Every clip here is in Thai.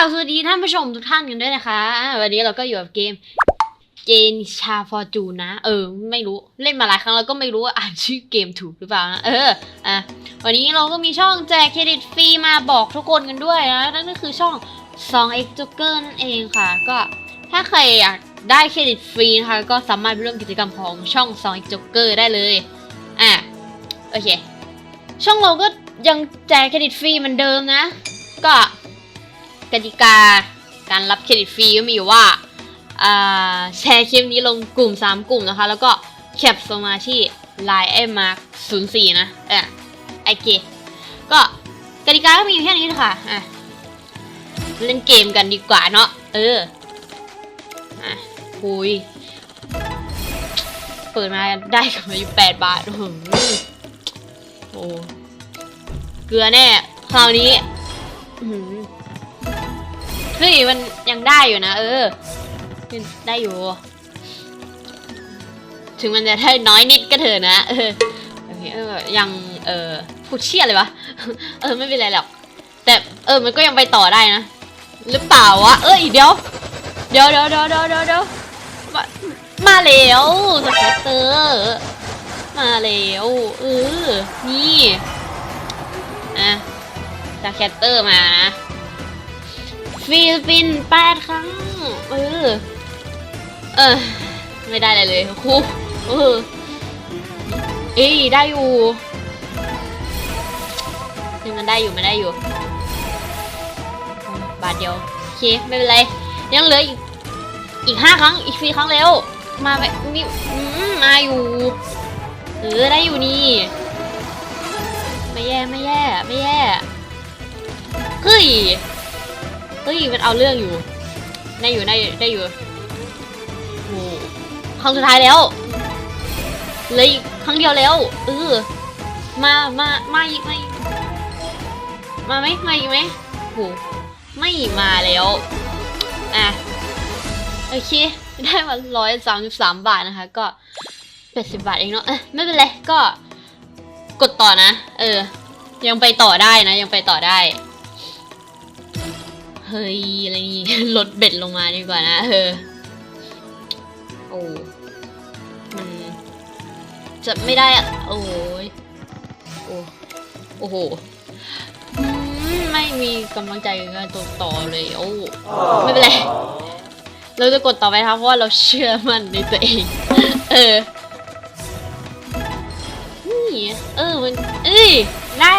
าสวัสดีท่านผู้ชมทุกท่านกันด้วยนะคะ วันนี้เราก็อยู่กับเกมเจนชาฟอร์จูนนะ เออ ไม่รู้เล่นมาหลายครั้งแล้วก็ไม่รู้ว่าอ่านชื่อเกมถูกหรือเปล่านะเอออะวันนี้เราก็มีช่องแจกเครดิตฟรีมาบอกทุกคนกันด้วยนะนั่นก็คือช่อง 2x Joker นั่นเองค่ะ ก็ถ้าใครอยากได้เครดิตฟรีนะคะก็สามารถไปร่วมกิจกรรมของช่อง 2x Joker ได้เลยอะโอเค ช่องเราก็ยังแจกเครดิตฟรีเหมือนเดิมนะ ก็ กติกาการรับเครดิตฟรีก็มีอยู่ว่าแชร์คลิปนี้ลงกลุ่ม 3 กลุ่มนะคะ แล้วก็แคปส่งมาที่ Line ไอ้มาร์ค04นะเออไอเกก็กติกาก็มีอยู่แค่นี้ค่ะอะ เล่นเกมกันดีกว่าเนาะเอออะคุยเปิดมาได้กันมาอยู่แปดบาทโอ้โหเกลือแน่คราวนี้อื เฮ้ยมันยังได้อยู่นะ เออได้อยู่ ถึงมันจะได้น้อยนิดก็เถอะนะ เออเออยังเออพูดเชี่ยเลยวะเออไม่เป็นไรหรอกแต่เออมันก็ยังไปต่อได้นะหรือเปล่าวะเอ้ยเดี๋ยวเดี๋ยวเดี๋ยวเดี๋ยวเดี๋ยวเดี๋ยวเดี๋ยวมามาแล้วสแคตเตอร์มาแล้วเออนี่อะสแคตเตอร์มานะ ฟิลิปปินส์แปดครั้ง เออ เออ ไม่ได้อะไรเลยครูเออเอ้ยได้อยู่ยังมันได้อยู่ไมันได้อยู่ บาทเดียวโอเคไม่เป็นไร ยังเหลืออีกอีกห้าครั้งอีกสี่ครั้งแล้ว มาไปมีมาอยู่เออได้อยู่นี่ไม่แย่ไม่แย่ไม่แย่เฮ้ย เฮ้ยมันเอาเรื่องอยู่ ได้อยู่ได้ได้อยู่โอ้ครั้งสุดท้ายแล้ว เลยครั้งเดียวแล้วเออมามามาอีกมาอีกมาไหมมาอีกไหมโหไม่มาแล้วอะโอเค ได้มาร้อยสามสิบสามบาทนะคะ ก็แปดสิบบาทเองเนาะไม่เป็นไรก็กดต่อนะ เออ ยังไปต่อได้นะ ยังไปต่อได้ เฮ้ยอะไรนี่ลดเบ็ดลงมาดีกว่านะเออโอ้มันจะไม่ได้อะโอ้ยโอ้โอ้โหไม่มีกำลังใจในการตัวต่อเลยโอ้ไม่เป็นไรเราจะกดต่อไปครับเพราะว่าเราเชื่อมั่นในตัวเอง เออนี่เออมันเอ้ยได้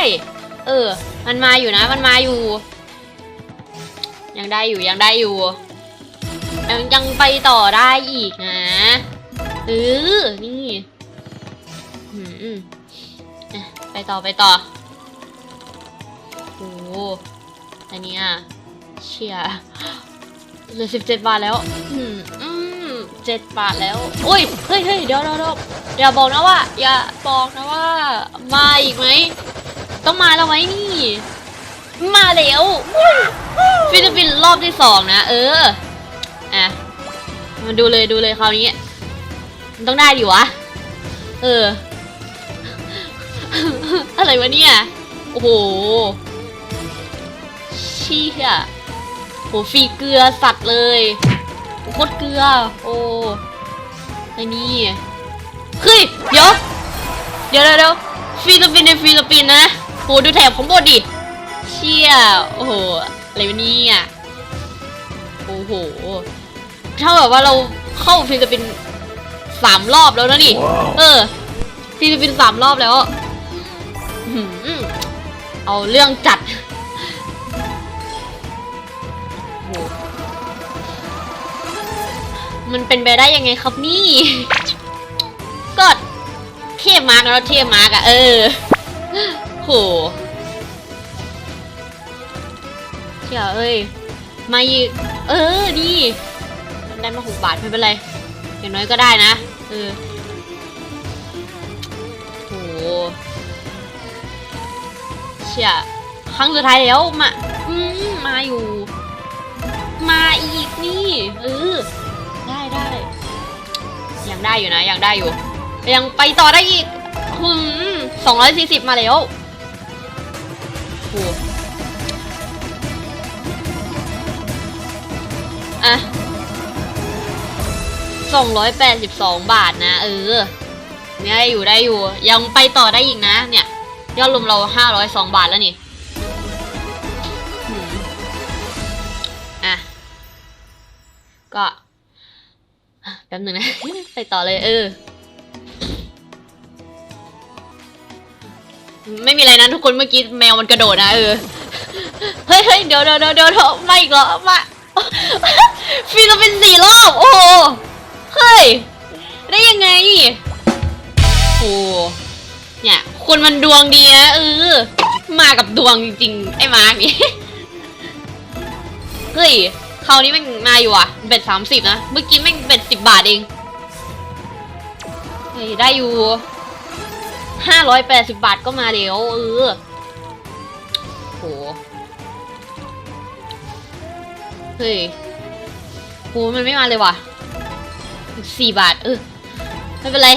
เออ มันมาอยู่นะ มันมาอยู่ ยังได้อยู่ยังได้อยู่ ยังยังไปต่อได้อีกนะเออนี่อืมไปต่อไปต่อโอ้โหอันนี้ยเชียเหลือสิบเจ็ดบาทแล้ว อืมอืมเจ็ดบาทแล้วโอ้ยเฮ้ยเฮ้ยเดี๋ยวเดี๋ยวเดี๋ยวอย่าบอกนะว่า อย่าบอกนะว่า มาอีกไหม ต้องมาแล้วไหมนี่ มาแล้วฟิลิปปินส์รอบที่สองนะ เอออะมาดูเลยดูเลยคราวนี้ มันต้องได้ดิวะ เออ อะไรวะเนี่ย โอ้โหชี่ยโหฟีเกลือสัตว์เลยโคตรเกลือ โอ้ไอ้นี่เฮ้ยเดี๋ยว เดี๋ยวเดี๋ยวฟิลิปปินส์ในฟิลิปปินส์นะโหดูแถบของบดิ เชี่ยโอ้โหอะไรวะเนี่ยโอ้โหเท่ากับว่าเราเข้าฟิลิปปินส์สามรอบแล้วนะนี่ เออฟิลิปปินส์สามรอบแล้วอื้อหือเอาเรื่องจัดโหมันเป็นไปได้ยังไงครับนี่ ก็เทียบมาร์กแล้วเทียบมาร์กอะเออ โห เชี่ยเอ้ยมาอีกเออดีมันได้มาหกบาทไม่เป็นไรอย่างน้อยก็ได้นะเออโหเชี่ยครั้งสุดท้ายแล้วมาอืมมาอยู่ มาอีกนี่ เออ ได้ได้ยังได้อยู่นะยังได้อยู่ยังไปต่อได้อีกหืมสองร้อยสี่สิบมาแล้วโห 282 บาทนะ เออเนี่ยอยู่ได้อยู่ ยังไปต่อได้อีกนะ เนี่ย ยอดรวมเรา 502 บาทแล้วนี่อะ ก็แป๊บหนึ่งนะ ไปต่อเลย เออไม่มีอะไรนะทุกคนเมื่อกี้แมวมันกระโดดนะเออ เฮ้ยเฮ้ยเดี๋ยวเดี๋ยวเดี๋ยวไม่อีกเหรอมาฟีนเป็นสี่รอบ โอ้ เฮ้ย ได้ยังไง โอ้เนี่ยคนมันดวงดีนะเออ มากับดวงจริงๆ ไอ้มาร์กนี่ เฮ้ยคราวนี้ม่งมาอยู่อะ เบ็ดสามสิบนะ เมื่อกี้แม่งเบ็ดสิบบาทเอง เฮ้ย ได้อยู่ห้าร้อยแปดสิบบาทก็มาเดี๋ยวเออโหเฮ้ยโหมันไม่มาเลยว่ะ สี่บาท เออ ไม่เป็นไร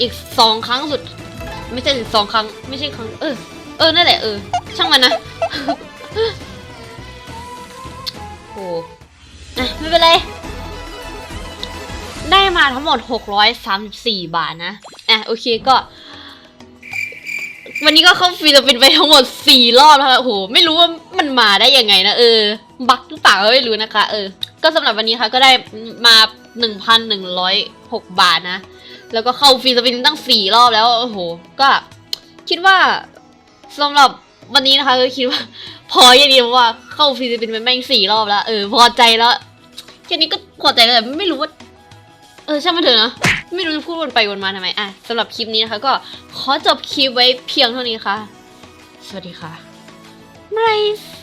อีกสองครั้งสุด ไม่ใช่สองครั้ง ไม่ใช่ครั้ง เออ เออ นั่นแหละ เออ ช่างมันนะ โอ้อะไม่เป็นไร ได้มาทั้งหมด 634 บาทนะ อะ โอเคก็วันนี้ก็เข้าฟิลิปปินส์ไปทั้งหมด4รอบแล้วโอ้โห ไม่รู้ว่ามันมาได้ยังไงนะ เออ บักหรือเปล่าก็ไม่รู้นะคะ เออ ก็สำหรับวันนี้ค่ะก็ได้มา 1,106 บาทนะ แล้วก็เข้าฟิลิปปินตั้ง 4 รอบแล้ว โอ้โห ก็คิดว่าสำหรับวันนี้นะคะก็คิดว่า พออย่างเดียวว่าเข้าฟิลิปปินไปแม่งสี่รอบแล้ว เออ พอใจแล้วแค่นี้ก็พอใจแล้วแต่ไม่รู้ว่า เออช่างมันเถอะนะไม่รู้จะพูดวนไปวนมาทำไมอะสำหรับคลิปนี้นะคะ ก็ขอจบคลิปไว้เพียงเท่านี้ค่ะ สวัสดีค่ะไมส์